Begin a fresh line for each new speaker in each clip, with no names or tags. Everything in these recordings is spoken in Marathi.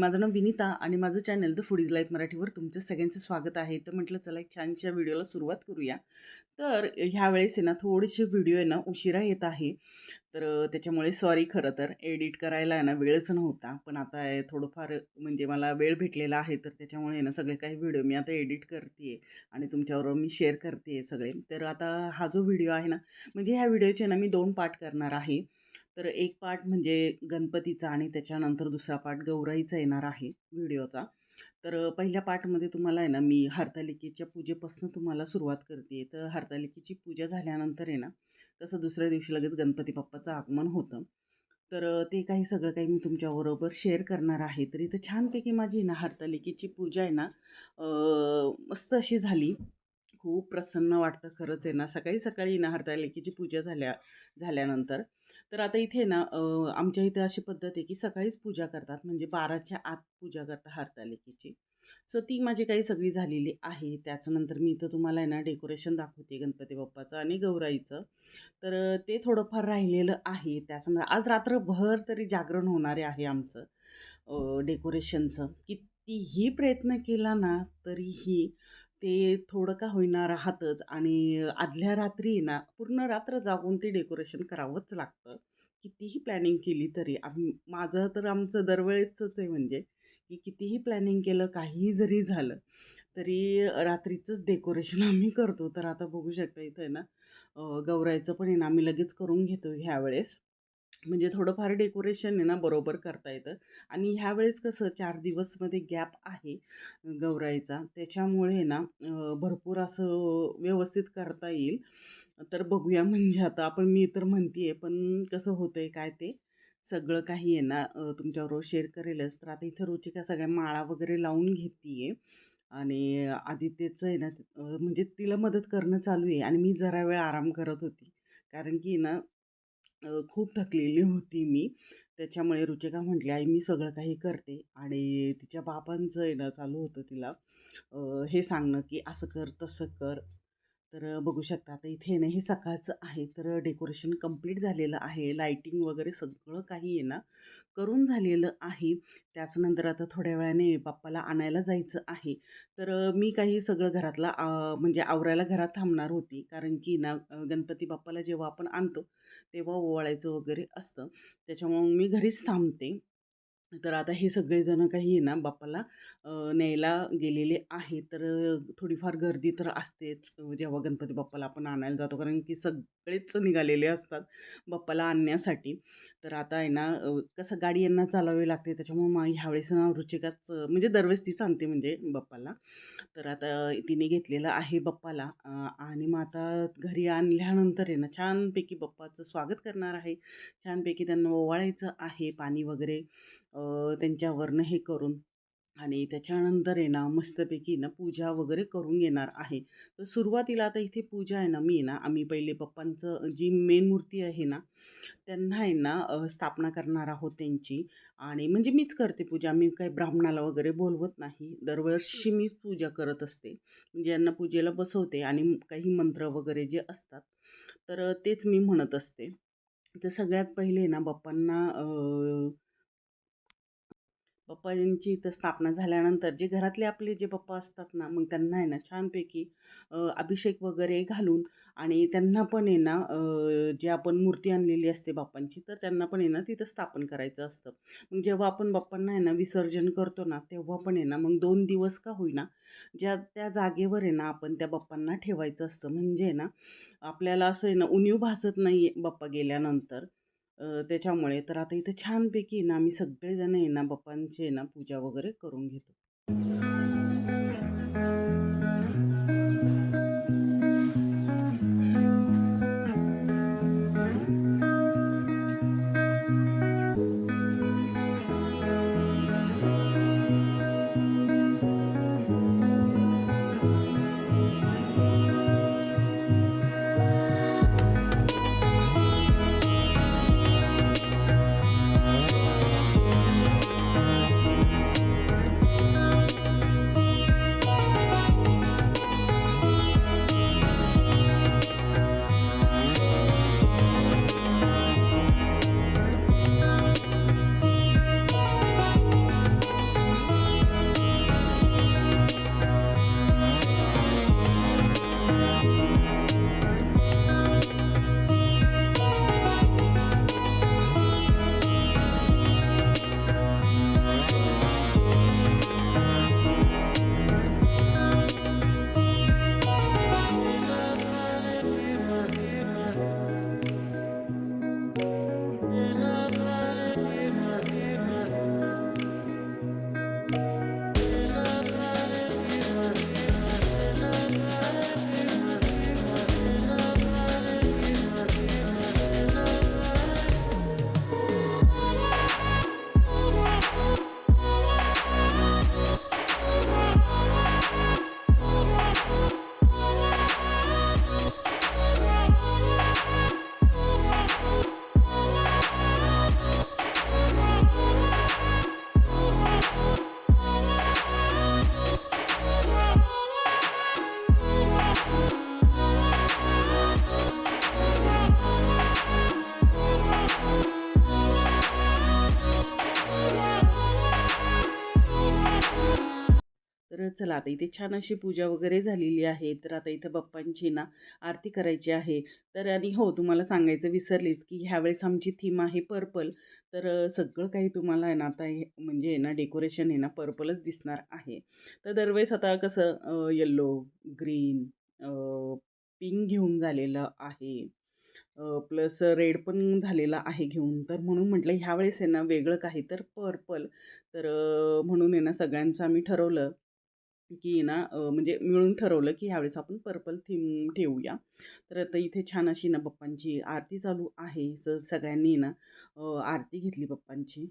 माझं नाव विनीता आणि माझं channel the food is life मराठीवर तुमचं सगळ्यांचं स्वागत आहे. तर म्हटलं चला एक छानशा व्हिडिओला सुरुवात करूया. तर ह्यावेळेस आहे ना थोडेसे व्हिडिओ आहे ना उशिरा येत आहे. तर त्याच्यामुळे सॉरी खरं तर एडिट करायला आहे ना वेळच नव्हता. पण आता थोडंफार म्हणजे मला वेळ भेटलेला आहे तर त्याच्यामुळे ना सगळे काही व्हिडिओ मी आता एडिट करते आणि तुमच्याबरोबर मी शेअर करते सगळे. तर आता हा जो व्हिडिओ आहे ना म्हणजे ह्या व्हिडिओचे ना मी दोन पार्ट करणार आहे. तर एक पार्ट म्हणजे गणपतीचा आणि त्याच्यानंतर दुसरा पार्ट गौराईचा येणार आहे व्हिडिओचा. तर पहिल्या पार्टमध्ये तुम्हाला आहे ना मी हरतालिकेच्या पूजेपासून तुम्हाला सुरुवात करते. तर हरतालिकेची पूजा झाल्यानंतर आहे ना तसं दुसऱ्या दिवशी लगेच गणपती बाप्पाचं आगमन होतं. तर ते काही सगळं काही मी तुमच्याबरोबर शेअर करणार आहे. तर इथं छानपैकी माझी ना हरतालिकेची पूजा आहे ना मस्त अशी झाली. खूप प्रसन्न वाटतं खरंच आहे ना. सकाळी सकाळी ना हरतालिकेची पूजा झाल्या झाल्यानंतर. तर आता इथे ना आमच्या इथे अशी पद्धत आहे की सकाळीच पूजा करतात. म्हणजे बाराच्या आत पूजा करतात हरतालिकेची सो ती माझी काही सगळी झालेली आहे. त्याच्यानंतर मी इथं तुम्हाला आहे ना डेकोरेशन दाखवते गणपती बाप्पाचं आणि गौराईचं. तर ते थोडंफार राहिलेलं आहे. त्याच्यानंतर आज रात्रभर तरी जागरण होणारे आहे आमचं डेकोरेशनचं. कितीही प्रयत्न केला ना तरीही ते थोडं का होईना राहतच आणि आदल्या रात्री ना पूर्ण रात्र जागून ते डेकोरेशन करावंच लागतं. कितीही प्लॅनिंग केली तरी आम्ही माझं तर आमचं दरवेळेचंच आहे म्हणजे की कितीही प्लॅनिंग केलं काहीही जरी झालं तरी रात्रीचंच डेकोरेशन आम्ही करतो. तर आता बघू शकता इथं आहे ना गौरायचं पण आहे ना आम्ही लगेच करून घेतो ह्यावेळेस. म्हणजे थोडंफार डेकोरेशन आहे ना बरोबर करता येतं. आणि ह्यावेळेस कसं चार दिवसमध्ये गॅप आहे गौराईचा. त्याच्यामुळे ना भरपूर असं व्यवस्थित करता येईल. तर बघूया म्हणजे आता आपण मी तर म्हणते आहे पण कसं होतं आहे काय ते सगळं काही आहे ना तुमच्याबरोबर शेअर करेलच. तर आता इथं रुचिका सगळ्या माळा वगैरे लावून घेते आहे आणि आदित्यचं आहे ना म्हणजे तिला मदत करणं चालू आहे. आणि मी जरा वेळ आराम करत होती. कारण की ना खूप थकलेली होती मी. त्याच्यामुळे रुचिका म्हटली आई मी सगळं काही करते. आणि तिच्या बाबांचं आहे ना चालू होतं तिला. हे सांगणं की असं कर तसं कर. तर बघू शकता आता इथे ना हे सकाळचं आहे. तर डेकोरेशन कंप्लीट झालेलं आहे. लाईटिंग वगैरे सगळं काही आहे ना करून झालेलं आहे. त्याचनंतर आता थोड्या वेळाने बाप्पाला आणायला जायचं आहे. तर मी काही सगळं घरातला म्हणजे आवरायला घरात थांबणार होती. कारण की ना गणपती बाप्पाला जेव्हा आपण आणतो तेव्हा ओवाळायचं वगैरे असतं. त्याच्यामुळं मी घरीच थांबते. तर आता हे सगळेजणं काही आहे ना बाप्पाला न्यायला गेलेले आहे तर थोडीफार गर्दी तर असतेच जेव्हा गणपती बाप्पाला आपण आणायला जातो. कारण की सगळेच निघालेले असतात बाप्पाला आणण्यासाठी. तर आता आहे ना कसं गाडी यांना चालवावी लागते. त्याच्यामुळे मा ह्यावेळेस ना रुचिकाच म्हणजे दरवेळेस तीच आणते म्हणजे बाप्पाला. तर आता तिने घेतलेलं आहे बाप्पाला आणि मग आता घरी आणल्यानंतर आहे ना छानपैकी बाप्पाचं स्वागत करणार आहे. छानपैकी त्यांना ओवाळायचं आहे पाणी वगैरे. त्यांच्यावरनं हे करून आणि त्याच्यानंतर आहे ना मस्तपैकी ना पूजा वगैरे करून घेणार आहे. तर सुरुवातीला आता इथे पूजा आहे ना मी ना आम्ही पहिले पप्पांचं जी मेन मूर्ती आहे ना त्यांना आहे ना स्थापना करणार आहोत त्यांची. आणि म्हणजे मीच करते पूजा मी काही ब्राह्मणाला वगैरे बोलवत नाही. दरवर्षी मीच पूजा करत असते. म्हणजे यांना पूजेला बसवते आणि काही मंत्र वगैरे जे असतात तर तेच मी म्हणत असते. तर सगळ्यात पहिले ना बाप्पांना पप्पांची इथं स्थापना झाल्यानंतर जे घरातले आपले जे पप्पा असतात ना मग त्यांना आहे ना छानपैकी अभिषेक वगैरे घालून आणि त्यांना पण आहे ना जे आपण मूर्ती आणलेली असते बाप्पांची तर त्यांना पण आहे ना तिथं स्थापन करायचं असतं. मग जेव्हा आपण बाप्पांना आहे ना विसर्जन करतो ना तेव्हा पण आहे ना मग दोन दिवस का होईना ज्या त्या जागेवर आहे ना आपण त्या बाप्पांना ठेवायचं असतं. म्हणजे आहे ना आपल्याला असं आहे ना उणीव भासत नाही आहे बाप्पा गेल्यानंतर. त्याच्यामुळे. तर आता इथं छानपैकी ना आम्ही सगळेजण आहे ना बाप्पांची आहे ना पूजा वगैरे करून घेतो. चला आता इथे छान अशी पूजा वगैरे झालेली आहे. तर आता इथं बाप्पांची ना आरती करायची आहे. तर आणि हो तुम्हाला सांगायचं विसरलीच की ह्यावेळेस आमची थीम आहे पर्पल तर सगळं काही तुम्हाला आहे ना आता हे म्हणजे आहे ना डेकोरेशन आहे ना पर्पलच दिसणार आहे. तर दरवेळेस आता कसं येल्लो ग्रीन पिंक घेऊन झालेलं आहे. प्लस रेड पण झालेला आहे घेऊन. तर म्हणून म्हटलं ह्यावेळेस आहे ना वेगळं काही तर पर्पल तर म्हणून आहे ना सगळ्यांचं आम्ही ठरवलं की ना म्हणजे मिळून ठरवलं की ह्यावेळेस आपण पर्पल थीम ठेवूया. तर आता इथे छान अशी ना बप्पांची आरती चालू आहे. स सगळ्यांनी ना आरती घेतली बप्पांची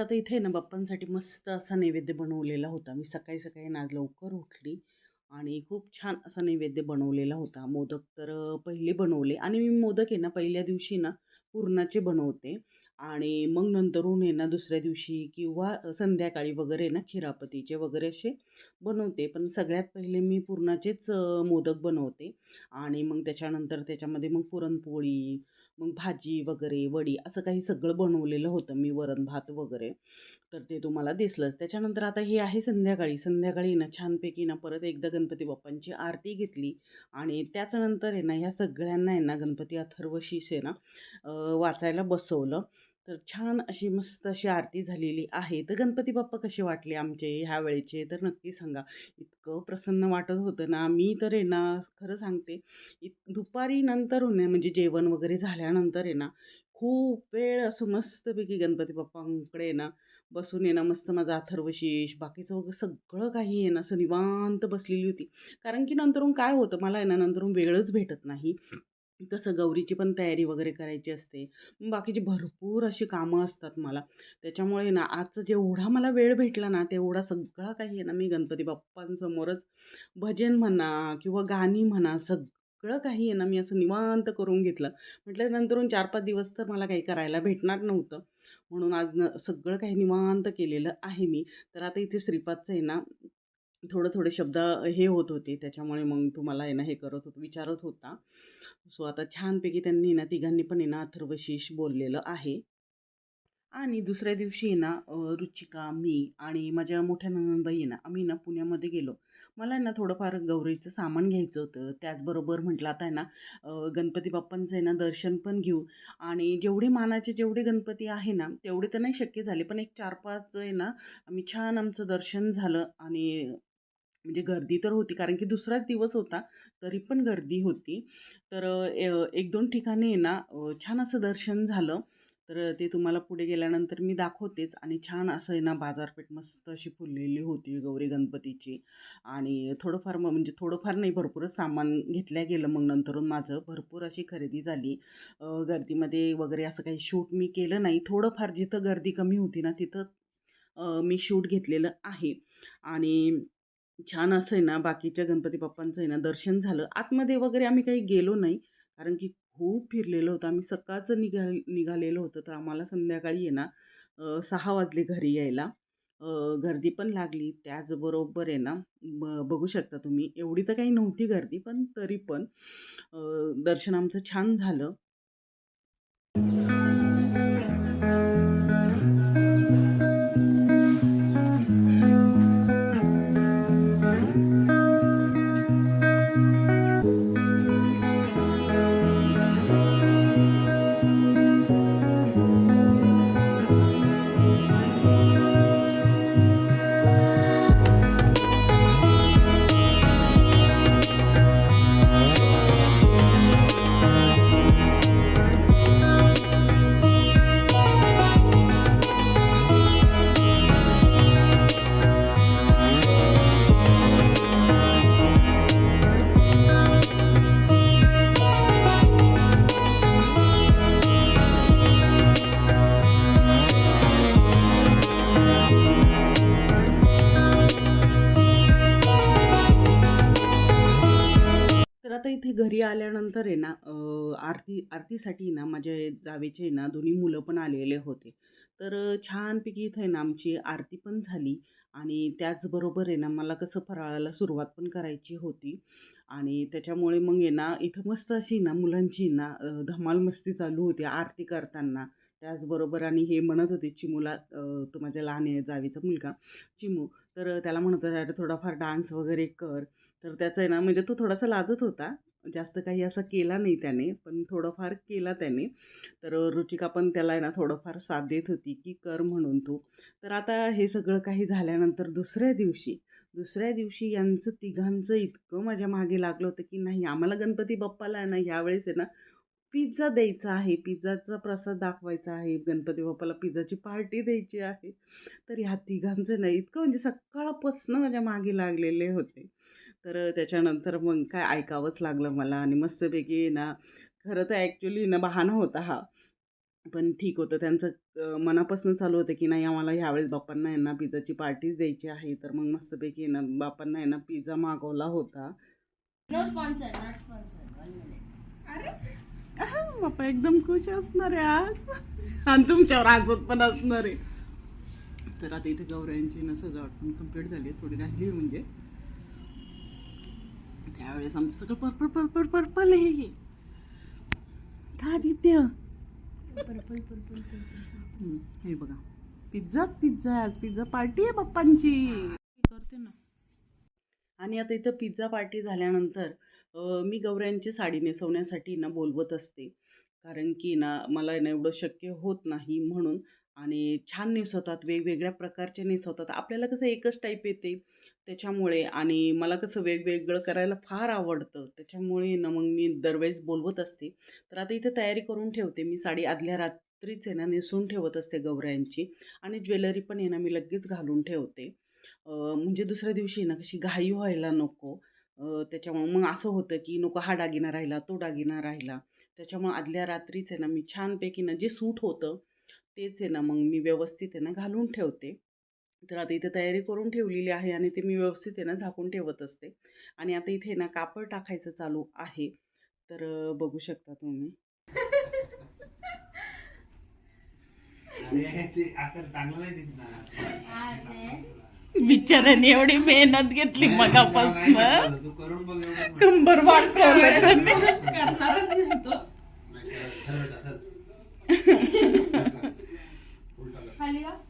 आता इथे ना बाप्पांसाठी मस्त असा नैवेद्य बनवलेला होता. मी सकाळी सकाळी ना आज लवकर उठली आणि खूप छान असा नैवेद्य बनवलेला होता. मोदक तर पहिले बनवले आणि मी मोदक आहे ना पहिल्या दिवशी ना पुरणाचे बनवते आणि मग नंतरून आहे ना दुसऱ्या दिवशी किंवा संध्याकाळी वगैरे ना खिरापतीचे वगैरे असे बनवते. पण सगळ्यात पहिले मी पुरणाचेच मोदक बनवते. आणि मग त्याच्यानंतर त्याच्यामध्ये मग पुरणपोळी मग भाजी वगैरे वडी असं काही सगळं बनवलेलं होतं मी वरण भात वगैरे. तर ते तुम्हाला दिसलंच. त्याच्यानंतर आता हे आहे संध्याकाळी. संध्याकाळी ना छानपैकी ना परत एकदा गणपती बाप्पांची आरती घेतली. आणि त्याच्यानंतर आहे ना ह्या सगळ्यांना आहे ना गणपती अथर्वशीष आहे ना वाचायला बसवलं. तर छान अशी मस्त अशी आरती झालेली आहे. तर गणपती बाप्पा कसे वाटले आमचे ह्या वेळेचे? तर नक्की सांगा. इतकं प्रसन्न वाटत होतं ना. मी तर आहे ना खरं सांगते इत दुपारी नंतर आहे म्हणजे जेवण वगैरे झाल्यानंतर आहे ना खूप वेळ असं मस्तपैकी गणपती बाप्पांकडे आहे ना बसून येणं ना मस्त माझा अथर्वशीष बाकीचं वगैरे सगळं काही आहे ना असं निवांत बसलेली होती. कारण की नंतरून काय होतं मला आहे ना नंतरून वेळच भेटत नाही. कसं गौरीची पण तयारी वगैरे करायची असते. बाकीची भरपूर अशी कामं असतात मला. त्याच्यामुळे ना आजचं जेवढा मला वेळ भेटला ना तेवढा सगळा काही आहे ना मी गणपती बाप्पांसमोरच भजन म्हणा किंवा गाणी म्हणा सगळं काही आहे ना मी असं निवांत करून घेतलं. म्हटलं नंतरून चार पाच दिवस तर मला काही करायला भेटणार नव्हतं. म्हणून आज न सगळं काही निवांत केलेलं आहे मी. तर आता इथे श्रीपादचं आहे ना थोडं थोडे शब्द हे होत होते. त्याच्यामुळे मग तुम्हाला आहे ना हे करत होत विचारत होता. सो आता छानपैकी त्यांनी ना तिघांनी पण आहे ना अथर्वशीष बोललेलं आहे. आणि दुसऱ्या दिवशी आहे ना रुचिका मी आणि माझ्या मोठ्या नंदनबाई आहे ना आम्ही ना पुण्यामध्ये गेलो. मला आहे ना थोडंफार गौरीचं सामान घ्यायचं होतं. त्याचबरोबर म्हटलं आता आहे ना गणपती बाप्पांचं आहे ना दर्शन पण घेऊ. आणि जेवढे मानाचे जेवढे गणपती आहे ना तेवढे तर नाही शक्य झाले. पण एक चार पाच आहे ना आम्ही छान आमचं दर्शन झालं. आणि म्हणजे गर्दी तर होती कारण की दुसराच दिवस होता तरी पण गर्दी होती. तर एक दोन ठिकाणी आहे ना छान असं दर्शन झालं. तर ते तुम्हाला पुढे गेल्यानंतर मी दाखवतेच. आणि छान असं आहे ना बाजारपेठ मस्त अशी फुललेली होती गौरी गणपतीची. आणि थोडंफार मग म्हणजे थोडंफार नाही भरपूरच सामान घेतल्या गेलं. मग नंतरून माझं भरपूर अशी खरेदी झाली. गर्दीमध्ये वगैरे असं काही शूट मी केलं नाही. थोडंफार जिथं गर्दी कमी होती ना तिथं मी शूट घेतलेलं आहे. आणि छान असं आहे ना बाकीच्या गणपती बाप्पांचं आहे ना दर्शन झालं. आतमध्ये वगैरे आम्ही काही गेलो नाही कारण की खूप फिरलेलो होतो. आम्ही सकाळचं निघा निघालेलो होतं तर आम्हाला संध्याकाळी आहे ना सहा वाजले घरी यायला. गर्दी पण लागली. त्याचबरोबर आहे ना ब बघू शकता तुम्ही एवढी तर काही नव्हती गर्दी पण तरी पण दर्शन आमचं छान झालं. नंतर आहे ना आरती आरतीसाठी ना माझ्या जावेचे आहे ना दोन्ही मुलं पण आलेले होते. तर छानपैकी इथं आहे ना आमची आरती पण झाली आणि त्याचबरोबर आहे ना मला कसं फराळाला सुरुवात पण करायची होती आणि त्याच्यामुळे मग आहे ना इथं मस्त अशी ना मुलांची ना धमाल मस्ती चालू होती आरती करताना. त्याचबरोबर आणि हे म्हणत होते चिमूला तो माझ्या लहान आहे जावीचा मुलगा चिमू. तर त्याला म्हणत होता अरे थोडाफार डान्स वगैरे कर. तर त्याचं आहे ना म्हणजे तो थोडासा लाजत होता. जास्त काही असा केला नाही त्याने पण थोडंफार केला त्याने. तर रुचिका पण त्याला आहे ना थोडंफार साथ देत होती की कर म्हणून तू. तर आता हे सगळं काही झाल्यानंतर दुसऱ्या दिवशी दुसऱ्या दिवशी यांचं तिघांचं इतकं माझ्या मागे लागलं होतं की नाही आम्हाला गणपती बाप्पाला आहे ना यावेळेस आहे ना पिझ्झा द्यायचा आहे. पिझ्झाचा प्रसाद दाखवायचा आहे. गणपती बाप्पाला पिझ्झाची पार्टी द्यायची आहे. तर ह्या तिघांचं नाही इतकं म्हणजे सकाळपासून माझ्या मागे लागलेले होते. तर त्याच्यानंतर मग काय ऐकावंच लागलं मला आणि मस्तपैकी ना खरं तर ॲक्च्युली ना बहाणा होता हा. पण ठीक होतं. त्यांचं मनापासून चालू होतं की नाही आम्हाला ह्यावेळेस बाप्पांना आहे ना पिझ्झाची पार्टीच द्यायची आहे. तर मग मस्तपैकी ना बाप्पांना आहे ना पिझ्झा मागवला होता. बाप्पा एकदम खुश असणार आहे आज. आणि तुमच्यावर हसत पण असणार आहे. तर आता इथे गौऱ्यांची ना सजावट पण कंप्लीट झाली आहे. थोडी राहिली म्हणजे. त्यावेळेस आमचं सगळं पर्पल पर्पल पर्पल हे का आदित्य हम्म, हे बघा. पिझ्झाच पिझ्झा आहे. आज पिझ्झा पार्टी आहे पप्पांची. करते ना. आणि आता इथं पिझ्झा पार्टी झाल्यानंतर मी गौऱ्यांची साडी नेसवण्यासाठी ना बोलवत असते. कारण की ना मला ना एवढं शक्य होत नाही म्हणून. आणि छान नेसवतात. वेगवेगळ्या प्रकारचे नेसवतात. आपल्याला कसं एकच टाईप येते. त्याच्यामुळे आणि मला कसं वेगवेगळं करायला फार आवडतं. त्याच्यामुळे ना मग मी दरवेळेस बोलवत असते. तर आता इथे तयारी करून ठेवते. मी साडी आदल्या रात्रीच आहे ना नेसून ठेवत असते गौऱ्यांची आणि ज्वेलरी पण आहे ना मी लगेच घालून ठेवते. म्हणजे दुसऱ्या दिवशी ना कशी घाई व्हायला नको. त्याच्यामुळे त्याच्यामुळं मग असं होतं की नको हा दागिना राहिला तो दागिना राहिला. त्याच्यामुळं आदल्या रात्रीच आहे ना मी छानपैकी ना जे सूट होतं तेच आहे ना मग मी व्यवस्थित आहे ना घालून ठेवते. तर आता इथे तयारी करून ठेवलेली आहे आणि ते मी व्यवस्थित आहे ना झाकून ठेवत असते. आणि आता इथे ना कापड टाकायचं चालू आहे. तर बघू शकता तुम्ही.
अरे ते आता चांगलं नाही दिसत ना.
बिचाऱ्याने एवढी मेहनत घेतली मगापासून. कंबर
नाही,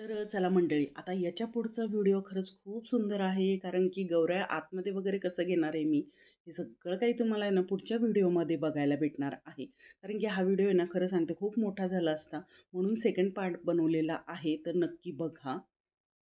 तर चला मंडळी आता याच्या पुढचा व्हिडिओ खरंच खूप सुंदर आहे कारण की गौऱ्या आतमध्ये वगैरे कसं घेणार आहे मी हे सगळं काही तुम्हाला आहे ना पुढच्या व्हिडिओमध्ये बघायला भेटणार आहे. कारण की हा व्हिडिओ आहे ना खरं सांगते खूप मोठा झाला असता म्हणून सेकंड पार्ट बनवलेला आहे तर नक्की बघा.